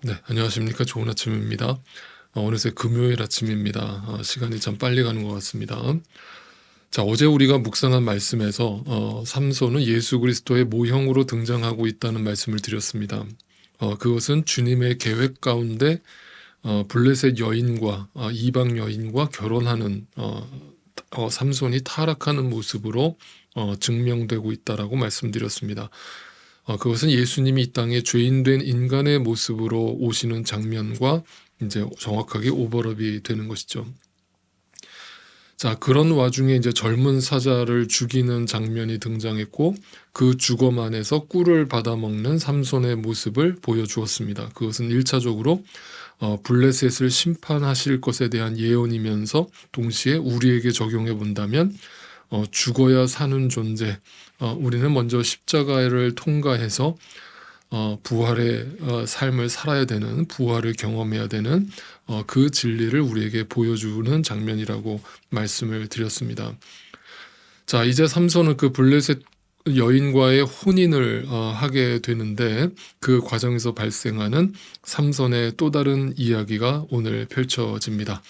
네, 안녕하십니까. 좋은 아침입니다. 어, 어느새 금요일 아침입니다. 어, 시간이 참 빨리 가는 것 같습니다. 자, 어제 우리가 묵상한 말씀에서 어, 삼손은 예수 그리스도의 모형으로 등장하고 있다는 말씀을 드렸습니다. 어, 그것은 주님의 계획 가운데 어, 블레셋 여인과 어, 이방 여인과 결혼하는 어, 어, 삼손이 타락하는 모습으로 어, 증명되고 있다라고 말씀드렸습니다. 어, 그것은 예수님이 이 땅에 죄인된 인간의 모습으로 오시는 장면과 이제 정확하게 오버랩이 되는 것이죠. 자, 그런 와중에 이제 젊은 사자를 죽이는 장면이 등장했고 그 주검 안에서 꿀을 받아먹는 삼손의 모습을 보여주었습니다. 그것은 일차적으로 어, 블레셋을 심판하실 것에 대한 예언이면서 동시에 우리에게 적용해 본다면 어, 죽어야 사는 존재, 어, 우리는 먼저 십자가를 통과해서 어, 부활의 어, 삶을 살아야 되는 부활을 경험해야 되는 어, 그 진리를 우리에게 보여주는 장면이라고 말씀을 드렸습니다. 자, 이제 삼손은 그 블레셋 여인과의 혼인을 어, 하게 되는데 그 과정에서 발생하는 삼손의 또 다른 이야기가 오늘 펼쳐집니다.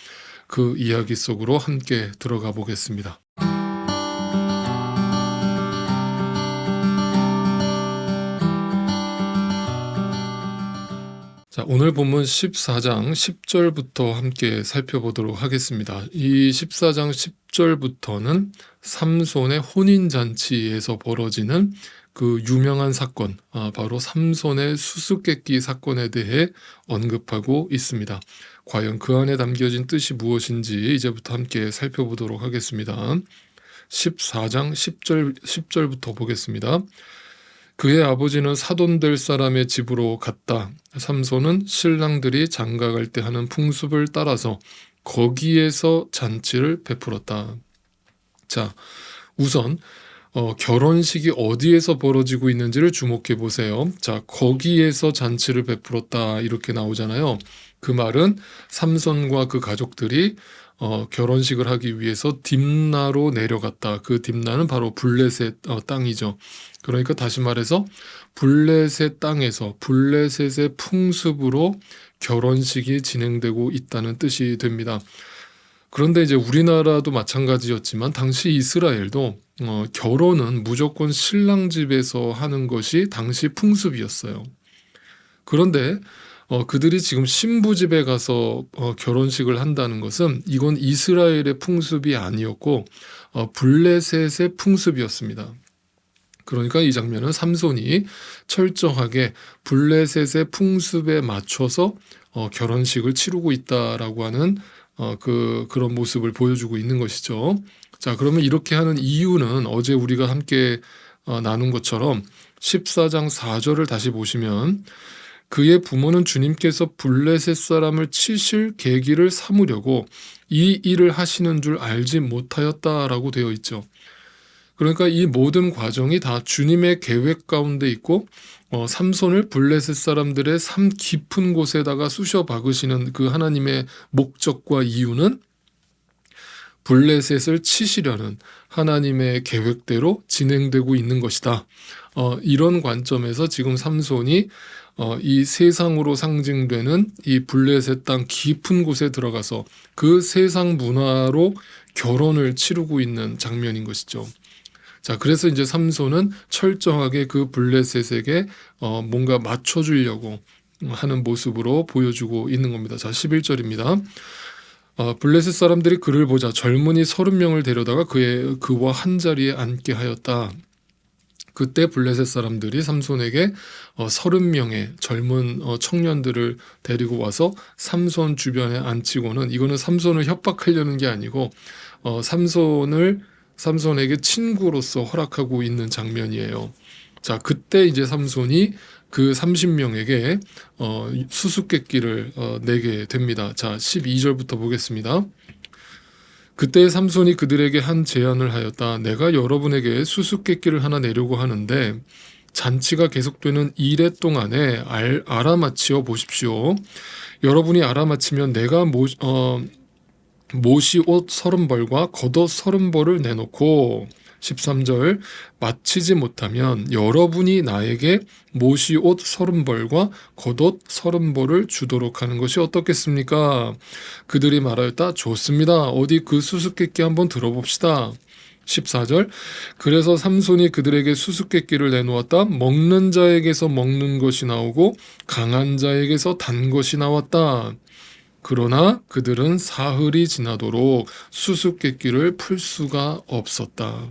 그 이야기 속으로 함께 들어가 보겠습니다. 자, 오늘 본문 14장 10절부터 함께 살펴보도록 하겠습니다. 이 14장 10절부터는 삼손의 혼인잔치에서 벌어지는 그 유명한 사건, 아, 바로 삼손의 수수께끼 사건에 대해 언급하고 있습니다. 과연 그 안에 담겨진 뜻이 무엇인지 이제부터 함께 살펴보도록 하겠습니다. 14장 10절, 10절부터 보겠습니다. 그의 아버지는 사돈될 사람의 집으로 갔다. 삼손은 신랑들이 장가갈 때 하는 풍습을 따라서 거기에서 잔치를 베풀었다. 자, 우선 어, 결혼식이 어디에서 벌어지고 있는지를 주목해 보세요. 자, 거기에서 잔치를 베풀었다 이렇게 나오잖아요. 그 말은 삼손과 그 가족들이 어, 결혼식을 하기 위해서 딥나로 내려갔다. 그 딥나는 바로 블레셋 어, 땅이죠. 그러니까 다시 말해서 블레셋 땅에서 블레셋의 풍습으로 결혼식이 진행되고 있다는 뜻이 됩니다. 그런데 이제 우리나라도 마찬가지였지만 당시 이스라엘도 어, 결혼은 무조건 신랑 집에서 하는 것이 당시 풍습이었어요. 그런데 어, 그들이 지금 신부 집에 가서 어, 결혼식을 한다는 것은 이건 이스라엘의 풍습이 아니었고 어, 블레셋의 풍습이었습니다. 그러니까 이 장면은 삼손이 철저하게 블레셋의 풍습에 맞춰서 어, 결혼식을 치르고 있다라고 하는 어, 그 그런 모습을 보여주고 있는 것이죠. 자, 그러면 이렇게 하는 이유는 어제 우리가 함께 어, 나눈 것처럼 14장 4절을 다시 보시면 그의 부모는 주님께서 블레셋 사람을 치실 계기를 삼으려고 이 일을 하시는 줄 알지 못하였다라고 되어 있죠. 그러니까 이 모든 과정이 다 주님의 계획 가운데 있고 어, 삼손을 블레셋 사람들의 삶 깊은 곳에다가 쑤셔 박으시는 그 하나님의 목적과 이유는 블레셋을 치시려는 하나님의 계획대로 진행되고 있는 것이다. 어, 이런 관점에서 지금 삼손이 어, 이 세상으로 상징되는 이 블레셋 땅 깊은 곳에 들어가서 그 세상 문화로 결혼을 치르고 있는 장면인 것이죠. 자, 그래서 이제 삼손은 철저하게 그 블레셋에게 어, 뭔가 맞춰주려고 하는 모습으로 보여주고 있는 겁니다. 자, 11절입니다. 어, 블레셋 사람들이 그를 보자 젊은이 서른 명을 데려다가 그의 그와 한 자리에 앉게 하였다. 그때 블레셋 사람들이 삼손에게 어, 서른 명의 젊은 어, 청년들을 데리고 와서 삼손 주변에 앉히고는 이거는 삼손을 협박하려는 게 아니고 어, 삼손을 삼손에게 친구로서 허락하고 있는 장면이에요. 자, 그때 이제 삼손이 그 30명에게 어, 수수께끼를 어, 내게 됩니다. 자, 12절부터 보겠습니다. 그때 삼손이 그들에게 한 제안을 하였다. 내가 여러분에게 수수께끼를 하나 내려고 하는데 잔치가 계속되는 이래 동안에 알, 알아맞히어 보십시오. 여러분이 알아맞히면 내가 모, 어, 모시 옷 서른 벌과 겉옷 서른 벌을 내놓고 13절 마치지 못하면 여러분이 나에게 모시 옷 서른 벌과 겉옷 서른 벌을 주도록 하는 것이 어떻겠습니까? 그들이 말하였다. 좋습니다. 어디 그 수수께끼 한번 들어봅시다. 14절 그래서 삼손이 그들에게 수수께끼를 내놓았다. 먹는 자에게서 먹는 것이 나오고 강한 자에게서 단 것이 나왔다. 그러나 그들은 사흘이 지나도록 수수께끼를 풀 수가 없었다.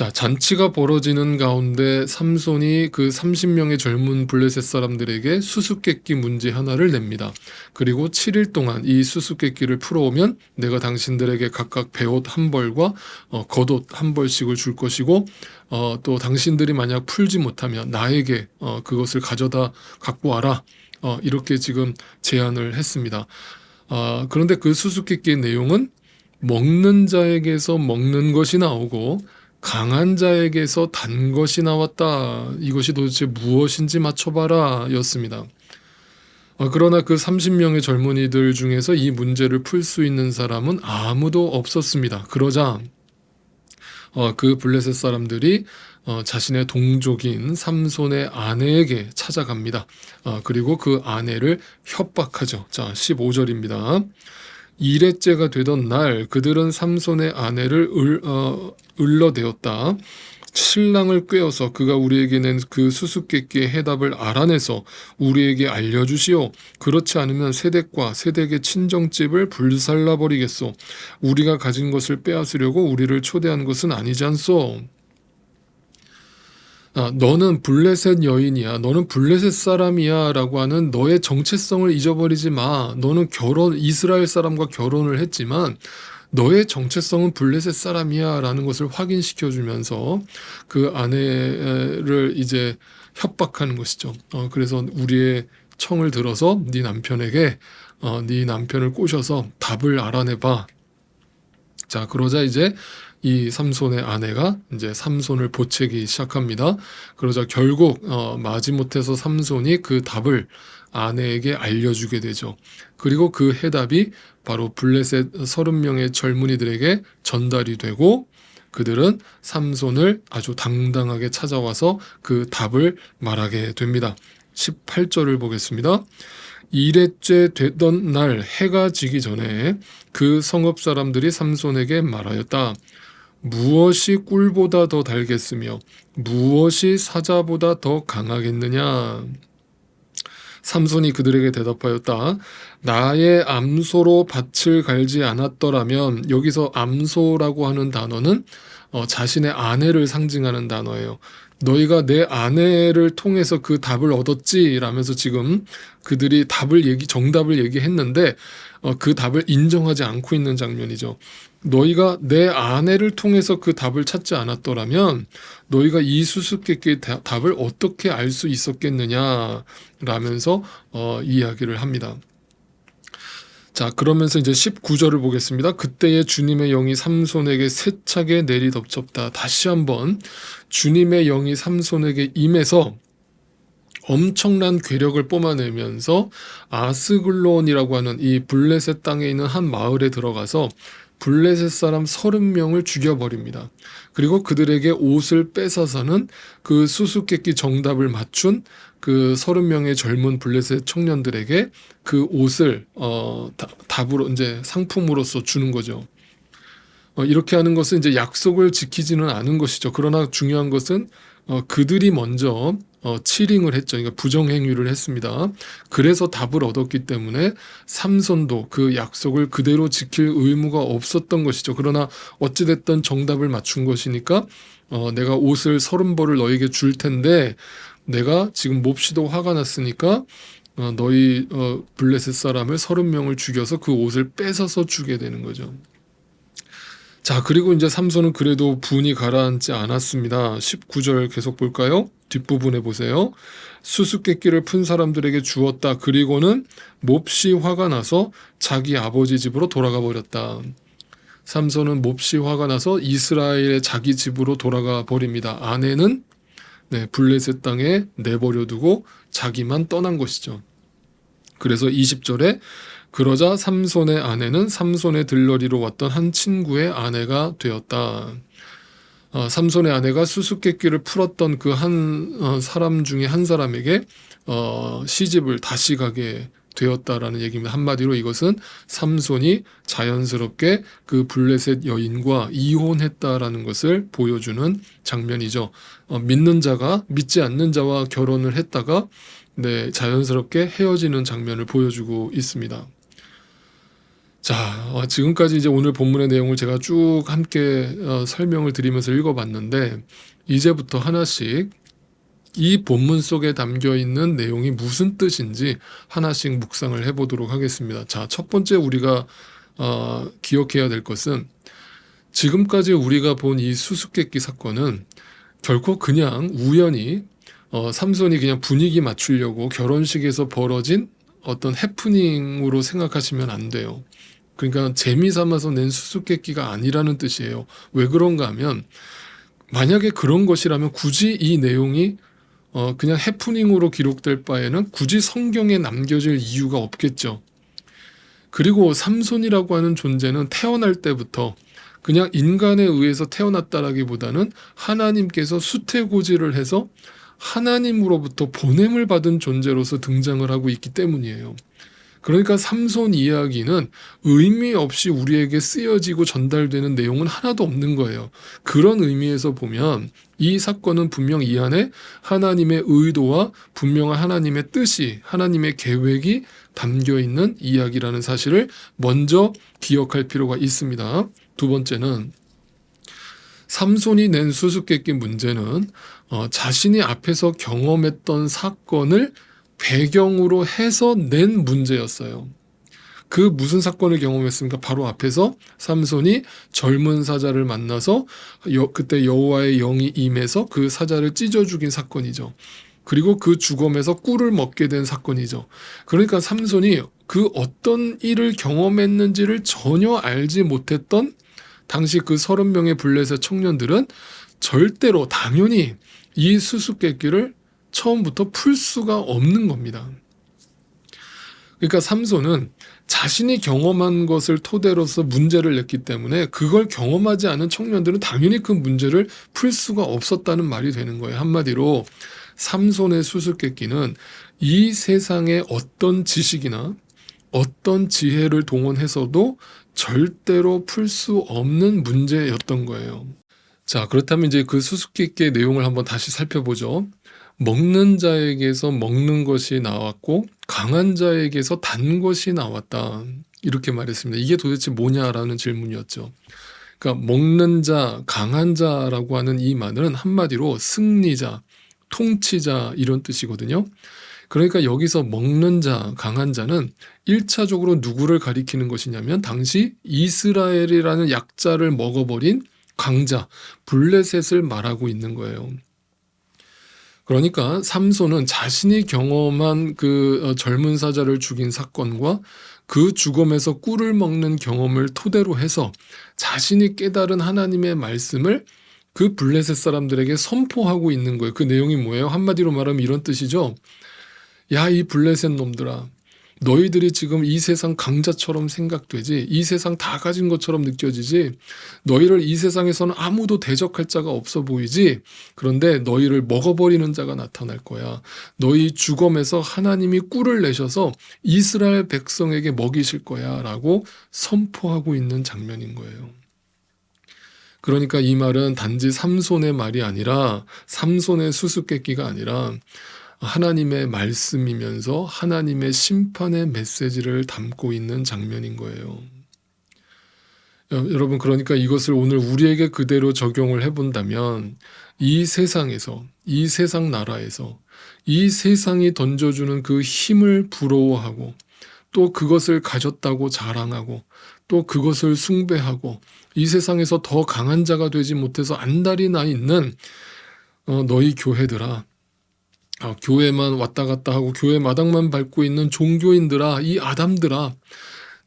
자, 잔치가 벌어지는 가운데 삼손이 그 30명의 젊은 블레셋 사람들에게 수수께끼 문제 하나를 냅니다. 그리고 7일 동안 이 수수께끼를 풀어오면 내가 당신들에게 각각 배옷 한 벌과 어, 겉옷 한 벌씩을 줄 것이고 어, 또 당신들이 만약 풀지 못하면 나에게 어, 그것을 가져다 갖고 와라. 어, 이렇게 지금 제안을 했습니다. 아, 그런데 그 수수께끼의 내용은 먹는 자에게서 먹는 것이 나오고 강한 자에게서 단 것이 나왔다. 이것이 도대체 무엇인지 맞춰봐라. 였습니다. 어, 그러나 그 30명의 젊은이들 중에서 이 문제를 풀 수 있는 사람은 아무도 없었습니다. 그러자 어, 그 블레셋 사람들이 어, 자신의 동족인 삼손의 아내에게 찾아갑니다. 어, 그리고 그 아내를 협박하죠. 자, 15절입니다. 이레째가 되던 날 그들은 삼손의 아내를 을, 어, 을러대었다. 신랑을 꿰어서 그가 우리에게 낸 그 수수께끼의 해답을 알아내서 우리에게 알려주시오. 그렇지 않으면 세댁과 세댁의 친정집을 불살라 버리겠소. 우리가 가진 것을 빼앗으려고 우리를 초대한 것은 아니지 않소. 아, 너는 블레셋 여인이야. 너는 블레셋 사람이야. 라고 하는 너의 정체성을 잊어버리지 마. 너는 결혼, 이스라엘 사람과 결혼을 했지만, 너의 정체성은 블레셋 사람이야. 라는 것을 확인시켜 주면서 그 아내를 이제 협박하는 것이죠. 어, 그래서 우리의 청을 들어서 네 남편에게, 어, 네 남편을 꼬셔서 답을 알아내봐. 자, 그러자 이제 이 삼손의 아내가 이제 삼손을 보채기 시작합니다. 그러자 결국 어, 마지못해서 삼손이 그 답을 아내에게 알려주게 되죠. 그리고 그 해답이 바로 블레셋 30명의 젊은이들에게 전달이 되고 그들은 삼손을 아주 당당하게 찾아와서 그 답을 말하게 됩니다. 18절을 보겠습니다. 이래째 되던 날 해가 지기 전에 그 성읍 사람들이 삼손에게 말하였다. 무엇이 꿀보다 더 달겠으며 무엇이 사자보다 더 강하겠느냐? 삼손이 그들에게 대답하였다. 나의 암소로 밭을 갈지 않았더라면 여기서 암소라고 하는 단어는 어, 자신의 아내를 상징하는 단어예요. 너희가 내 아내를 통해서 그 답을 얻었지라면서 지금 그들이 답을 얘기 정답을 얘기했는데 어, 그 답을 인정하지 않고 있는 장면이죠. 너희가 내 아내를 통해서 그 답을 찾지 않았더라면 너희가 이 수수께끼의 다- 답을 어떻게 알 수 있었겠느냐 라면서 어, 이야기를 합니다. 자, 그러면서 이제 19절을 보겠습니다. 그때의 주님의 영이 삼손에게 세차게 내리덮쳤다. 다시 한번 주님의 영이 삼손에게 임해서 엄청난 괴력을 뿜어내면서 아스글론이라고 하는 이 블레셋 땅에 있는 한 마을에 들어가서 블레셋 사람 30명을 죽여버립니다. 그리고 그들에게 옷을 뺏어서는 그 수수께끼 정답을 맞춘 그 30명의 젊은 블레셋 청년들에게 그 옷을 어, 다- 답으로 이제 상품으로서 주는 거죠. 어, 이렇게 하는 것은 이제 약속을 지키지는 않은 것이죠. 그러나 중요한 것은 어, 그들이 먼저 어, 치링을 했죠. 그러니까 부정행위를 했습니다. 그래서 답을 얻었기 때문에 삼손도 그 약속을 그대로 지킬 의무가 없었던 것이죠. 그러나 어찌됐든 정답을 맞춘 것이니까 어, 내가 옷을 서른 벌을 너에게 줄 텐데 내가 지금 몹시도 화가 났으니까 어, 너희 어, 블레셋 사람을 서른 명을 죽여서 그 옷을 뺏어서 주게 되는 거죠. 자, 그리고 이제 삼손은 그래도 분이 가라앉지 않았습니다. 19절 계속 볼까요? 뒷부분에 보세요. 수수께끼를 푼 사람들에게 주었다. 그리고는 몹시 화가 나서 자기 아버지 집으로 돌아가 버렸다. 삼손은 몹시 화가 나서 이스라엘의 자기 집으로 돌아가 버립니다. 아내는 네, 블레셋 땅에 내버려 두고 자기만 떠난 것이죠. 그래서 20절에 그러자 삼손의 아내는 삼손의 들러리로 왔던 한 친구의 아내가 되었다. 어, 삼손의 아내가 수수께끼를 풀었던 그 한 사람 중에 한 사람에게 어, 시집을 다시 가게 되었다라는 얘기입니다. 한마디로 이것은 삼손이 자연스럽게 그 블레셋 여인과 이혼했다라는 것을 보여주는 장면이죠. 어, 믿는 자가 믿지 않는 자와 결혼을 했다가 네, 자연스럽게 헤어지는 장면을 보여주고 있습니다. 자, 어, 지금까지 이제 오늘 본문의 내용을 제가 쭉 함께 어, 설명을 드리면서 읽어봤는데 이제부터 하나씩 이 본문 속에 담겨 있는 내용이 무슨 뜻인지 하나씩 묵상을 해보도록 하겠습니다. 자, 첫 번째 우리가 어, 기억해야 될 것은 지금까지 우리가 본 이 수수께끼 사건은 결코 그냥 우연히 어, 삼손이 그냥 분위기 맞추려고 결혼식에서 벌어진 어떤 해프닝으로 생각하시면 안 돼요. 그러니까 재미 삼아서 낸 수수께끼가 아니라는 뜻이에요. 왜 그런가 하면 만약에 그런 것이라면 굳이 이 내용이 어, 그냥 해프닝으로 기록될 바에는 굳이 성경에 남겨질 이유가 없겠죠. 그리고 삼손이라고 하는 존재는 태어날 때부터 그냥 인간에 의해서 태어났다라기보다는 하나님께서 수태고지를 해서 하나님으로부터 보냄을 받은 존재로서 등장을 하고 있기 때문이에요. 그러니까 삼손 이야기는 의미 없이 우리에게 쓰여지고 전달되는 내용은 하나도 없는 거예요. 그런 의미에서 보면 이 사건은 분명 이 안에 하나님의 의도와 분명한 하나님의 뜻이, 하나님의 계획이 담겨 있는 이야기라는 사실을 먼저 기억할 필요가 있습니다. 두 번째는 삼손이 낸 수수께끼 문제는 어, 자신이 앞에서 경험했던 사건을 배경으로 해서 낸 문제였어요. 그 무슨 사건을 경험했습니까? 바로 앞에서 삼손이 젊은 사자를 만나서 여, 그때 여호와의 영이 임해서 그 사자를 찢어 죽인 사건이죠. 그리고 그 죽음에서 꿀을 먹게 된 사건이죠. 그러니까 삼손이 그 어떤 일을 경험했는지를 전혀 알지 못했던 당시 그 서른 명의 블레셋 청년들은 절대로 당연히 이 수수께끼를 처음부터 풀 수가 없는 겁니다. 그러니까 삼손은 자신이 경험한 것을 토대로서 문제를 냈기 때문에 그걸 경험하지 않은 청년들은 당연히 그 문제를 풀 수가 없었다는 말이 되는 거예요. 한마디로 삼손의 수수께끼는 이 세상의 어떤 지식이나 어떤 지혜를 동원해서도 절대로 풀 수 없는 문제였던 거예요. 자, 그렇다면 이제 그 수수께끼의 내용을 한번 다시 살펴보죠. 먹는 자에게서 먹는 것이 나왔고 강한 자에게서 단 것이 나왔다. 이렇게 말했습니다. 이게 도대체 뭐냐라는 질문이었죠. 그러니까 먹는 자, 강한 자라고 하는 이 말은 한마디로 승리자, 통치자 이런 뜻이거든요. 그러니까 여기서 먹는 자, 강한 자는 1차적으로 누구를 가리키는 것이냐면 당시 이스라엘이라는 약자를 먹어버린 강자, 블레셋을 말하고 있는 거예요. 그러니까 삼손은 자신이 경험한 그 어, 젊은 사자를 죽인 사건과 그 죽음에서 꿀을 먹는 경험을 토대로 해서 자신이 깨달은 하나님의 말씀을 그 블레셋 사람들에게 선포하고 있는 거예요. 그 내용이 뭐예요? 한마디로 말하면 이런 뜻이죠. 야, 이 블레셋 놈들아. 너희들이 지금 이 세상 강자처럼 생각되지, 이 세상 다 가진 것처럼 느껴지지, 너희를 이 세상에서는 아무도 대적할 자가 없어 보이지, 그런데 너희를 먹어버리는 자가 나타날 거야. 너희 죽음에서 하나님이 꿀을 내셔서 이스라엘 백성에게 먹이실 거야. 라고 선포하고 있는 장면인 거예요. 그러니까 이 말은 단지 삼손의 말이 아니라 삼손의 수수께끼가 아니라 하나님의 말씀이면서 하나님의 심판의 메시지를 담고 있는 장면인 거예요. 여러분, 그러니까 이것을 오늘 우리에게 그대로 적용을 해본다면 이 세상에서, 이 세상 나라에서 이 세상이 던져주는 그 힘을 부러워하고 또 그것을 가졌다고 자랑하고 또 그것을 숭배하고 이 세상에서 더 강한 자가 되지 못해서 안달이 나 있는 어, 너희 교회들아 어, 교회만 왔다 갔다 하고 교회 마당만 밟고 있는 종교인들아, 이 아담들아,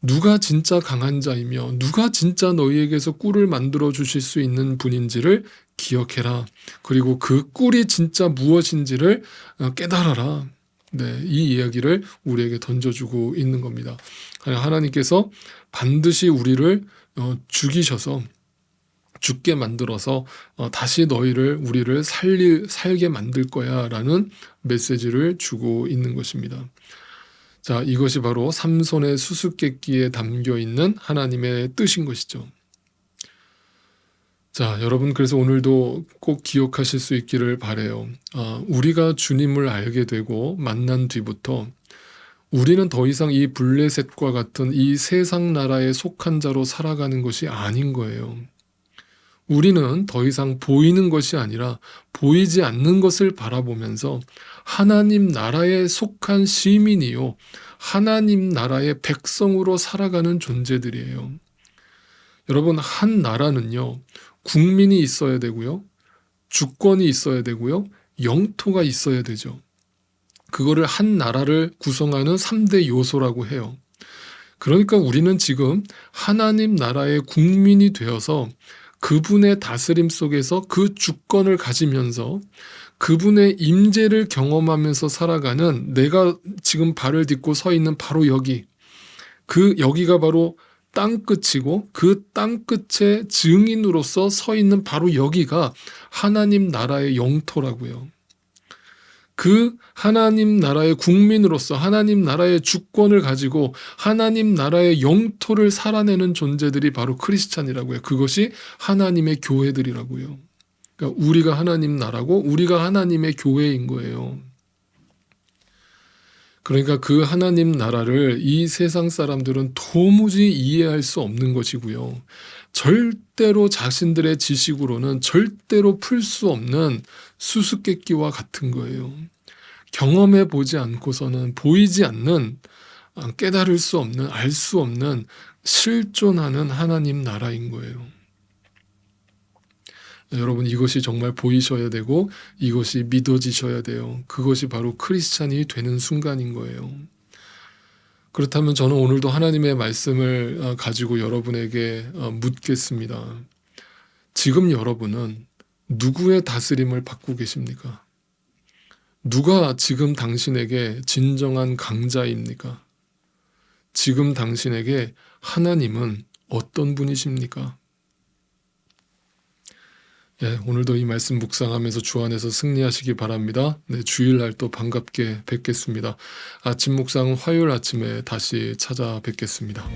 누가 진짜 강한 자이며 누가 진짜 너희에게서 꿀을 만들어 주실 수 있는 분인지를 기억해라. 그리고 그 꿀이 진짜 무엇인지를 어, 깨달아라. 네, 이 이야기를 우리에게 던져주고 있는 겁니다. 하나님께서 반드시 우리를 어, 죽이셔서 죽게 만들어서 어, 다시 너희를 우리를 살릴 살게 만들 거야라는 메시지를 주고 있는 것입니다. 자, 이것이 바로 삼손의 수수께끼에 담겨 있는 하나님의 뜻인 것이죠. 자, 여러분 그래서 오늘도 꼭 기억하실 수 있기를 바래요. 아, 우리가 주님을 알게 되고 만난 뒤부터 우리는 더 이상 이 블레셋과 같은 이 세상 나라에 속한 자로 살아가는 것이 아닌 거예요. 우리는 더 이상 보이는 것이 아니라 보이지 않는 것을 바라보면서 하나님 나라에 속한 시민이요. 하나님 나라의 백성으로 살아가는 존재들이에요. 여러분, 한 나라는요, 국민이 있어야 되고요, 주권이 있어야 되고요, 영토가 있어야 되죠. 그거를 한 나라를 구성하는 3대 요소라고 해요. 그러니까 우리는 지금 하나님 나라의 국민이 되어서 그분의 다스림 속에서 그 주권을 가지면서 그분의 임재를 경험하면서 살아가는 내가 지금 발을 딛고 서 있는 바로 여기 그 여기가 바로 땅 끝이고 그 땅 끝의 증인으로서 서 있는 바로 여기가 하나님 나라의 영토라고요. 그 하나님 나라의 국민으로서 하나님 나라의 주권을 가지고 하나님 나라의 영토를 살아내는 존재들이 바로 크리스찬이라고요. 그것이 하나님의 교회들이라고요. 그러니까 우리가 하나님 나라고 우리가 하나님의 교회인 거예요. 그러니까 그 하나님 나라를 이 세상 사람들은 도무지 이해할 수 없는 것이고요. 절대로 자신들의 지식으로는 절대로 풀 수 없는 수수께끼와 같은 거예요. 경험해 보지 않고서는 보이지 않는 아, 깨달을 수 없는 알 수 없는 실존하는 하나님 나라인 거예요. 여러분 이것이 정말 보이셔야 되고 이것이 믿어지셔야 돼요. 그것이 바로 크리스찬이 되는 순간인 거예요. 그렇다면 저는 오늘도 하나님의 말씀을 어, 가지고 여러분에게 어, 묻겠습니다. 지금 여러분은 누구의 다스림을 받고 계십니까? 누가 지금 당신에게 진정한 강자입니까? 지금 당신에게 하나님은 어떤 분이십니까? 예, 오늘도 이 말씀 묵상하면서 주 안에서 승리하시기 바랍니다. 네, 주일날 또 반갑게 뵙겠습니다. 아침 묵상은 화요일 아침에 다시 찾아뵙겠습니다.